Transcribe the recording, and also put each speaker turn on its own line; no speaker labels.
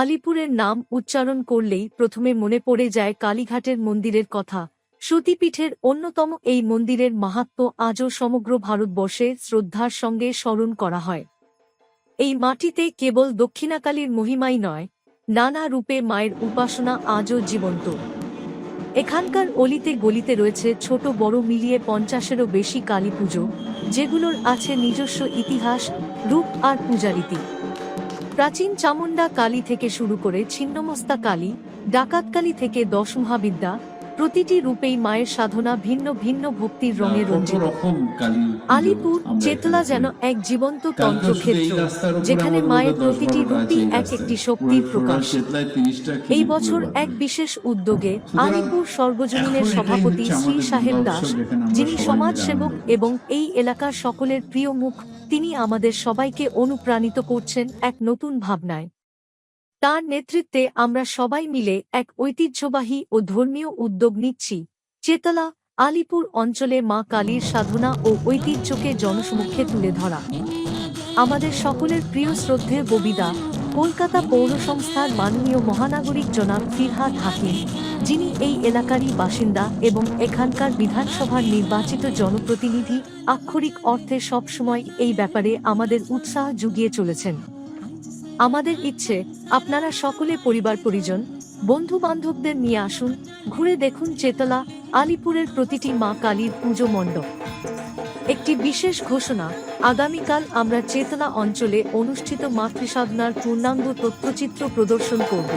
আলিপুরের নাম উচ্চারণ করলেই প্রথমে মনে পড়ে যায় কালীঘাটের মন্দিরের কথা। সতীপীঠের অন্যতম এই মন্দিরের মাহাত্ম্য আজও সমগ্র ভারতবর্ষে শ্রদ্ধার সঙ্গে স্মরণ করা হয়। এই মাটিতে কেবল দক্ষিণাকালীর মহিমাই নয়, নানা রূপে মায়ের উপাসনা আজও জীবন্ত। এখানকার অলিতে গলিতে রয়েছে ছোট বড় মিলিয়ে পঞ্চাশেরও বেশি কালী পুজো, যেগুলোর আছে নিজস্ব ইতিহাস, রূপ আর পূজারীতি। প্রাচীন চামুন্ডা কালী থেকে শুরু করে ছিন্নমস্তা কালী ডাকাতকালী থেকে দশমহাবিদ্যা প্রতিটি রূপেই মায়ের সাধনা ভিন্ন ভিন্ন ভক্তির রঙে রঞ্জিত। আলিপুর চেতলা যেন এক জীবন্ত তন্ত্রক্ষেত্র যেখানে মায়ের প্রতিটি রূপই এক একটি শক্তির প্রকাশ।
চেতলায় 30টা কি
এই বছর এক বিশেষ উদ্যোগে আলিপুর সর্বজনীনের সভাপতি শ্রী সাহেব দাস যিনি সমাজসেবক এবং এই এলাকার সকলের প্রিয় মুখ তিনি আমাদের সবাইকে অনুপ্রাণিত করছেন এক নতুন ভাবনায়। তার নেতৃত্বে আমরা সবাই মিলে এক ঐতিহ্যবাহী ও ধর্মীয় উদ্যোগ নিচ্ছি। চেতলা, আলিপুর অঞ্চলে মা কালীর সাধনা ও ঐতিহ্যকে জনসমক্ষে তুলে ধরা। আমাদের সকলের প্রিয় শ্রদ্ধেয় ববিদা কলকাতা পৌর সংস্থার মাননীয় মহানাগরিক জনাব ফিরহাদ হাকিম, যিনি এই এলাকারই বাসিন্দা এবং এখানকার বিধানসভার নির্বাচিত জনপ্রতিনিধি, আক্ষরিক অর্থে সবসময় এই ব্যাপারে আমাদের উৎসাহ জুগিয়ে চলেছেন। আমাদের ইচ্ছে, আপনারা সকলে পরিবার পরিজন বন্ধু বান্ধবদের নিয়ে আসুন, ঘুরে দেখুন চেতলা, আলিপুরের প্রতিটি মা কালীর পুজো মণ্ডপ। একটি বিশেষ ঘোষণা, আগামীকাল আমরা চেতলা অঞ্চলে অনুষ্ঠিত মাতৃসাধনার পূর্ণাঙ্গ তথ্যচিত্র প্রদর্শন করব।